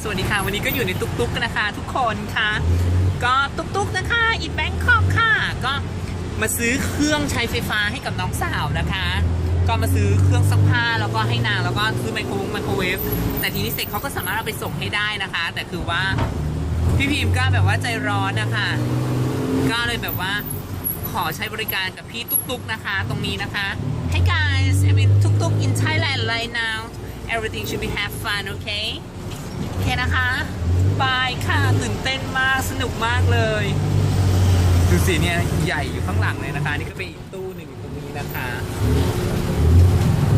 สวัสดีค่ะ วันนี้ก็อยู่ในตุ๊กตุ๊กนะคะทุกคนค่ะ ก็ตุ๊กตุ๊กนะคะอีแบงคอกค่ะ ก็มาซื้อเครื่องใช้ไฟฟ้าให้กับน้องสาวนะคะ ก็มาซื้อเครื่องซักผ้าแล้วก็ให้นางแล้วก็ซื้อไมโครไมโครเวฟแต่ทีนี้เสร็จเขาก็สามารถเอาไปส่งให้ได้นะคะ แต่คือว่าพี่พิมก็แบบว่าใจร้อนนะคะก็เลยแบบว่าขอใช้บริการกับพี่ตุ๊กตุ๊กนะคะ ตรงนี้นะคะ Hey guys I mean ตุกตุก in Thailand right now everything should be have fun okay โอเคนะคะบายค่ะตื่นเต้นมากสนุกมากเลยดูสิเนี่ยใหญ่อยู่ข้างหลังเลยนะคะ นี่ก็เป็นอีกตู้หนึ่งอยู่ตรงนี้นะคะ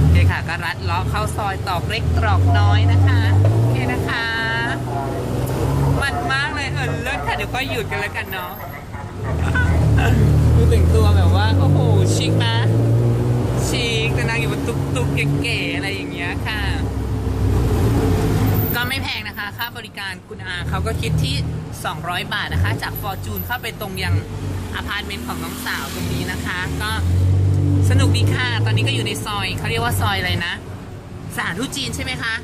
โอเคค่ะก็รัดลาะเข้าซอยตอกเล็กตรอกน้อยนะคะโอเคนะคะ มันมากเลยเออเลิศค่ะเดี๋ยวก็หยุดกันแล้วกันเนาะดูแต่งตัวแบบว่าโอ้โหชิคนะชิคแต่นางอยู่บนตุ๊กตุ๊กเก๋ๆอะไรอย่างเงี้ยค่ะ ไม่แพงนะคะ ค่าบริการคุณอาเขาก็คิดที่ 200 บาทนะคะ จากฟอร์จูนเข้าไปตรงยังอพาร์ตเมนต์ของน้องสาวตรงนี้นะคะ ก็สนุกดีค่ะ ตอนนี้ก็อยู่ในซอยเขาเรียกว่าซอยอะไรนะ สถานทูตจีนใช่ไหมคะ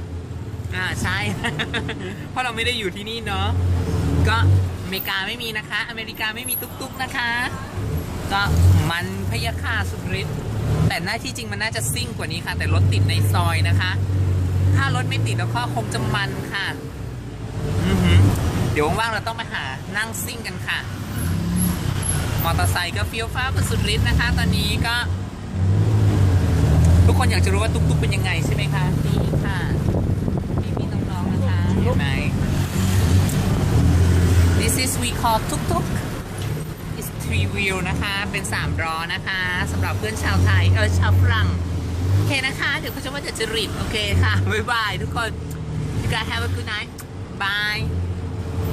อ่าใช่ เพราะเราไม่ได้อยู่ที่นี่เนาะ ก็อเมริกาไม่มีนะคะ อเมริกาไม่มีตุ๊กๆนะคะ ก็มันพยาค่าสุดฤทธิ์แต่หน้าที่จริงมันน่าจะซิ่งกว่านี้ค่ะ แต่รถติดในซอยนะคะ ถ้ารถไม่ติดแล้วก็คงจะมันค่ะอือหือเดี๋ยวว่างๆเราต้องไปหานั่งซิ่งกันค่ะ มอเตอร์ไซค์ก็เฟี้ยวฟ้าวกันสุดฤทธิ์นะคะ ตอนนี้ก็ ทุกคนอยากจะรู้ว่าตุ๊กๆเป็นยังไงใช่ไหมคะนี่ค่ะนี่พี่น้องๆนะคะเห็นไหม This is we call ตุ๊กๆ is three wheel นะคะ เป็น3ล้อนะคะสำหรับเพื่อนชาวไทยเออชาวฝรั่งโอเค นะคะ เดี๋ยวเขาจะว่าจะจริตโอเคค่ะ บ๊ายบายทุกคน you guys have a good night bye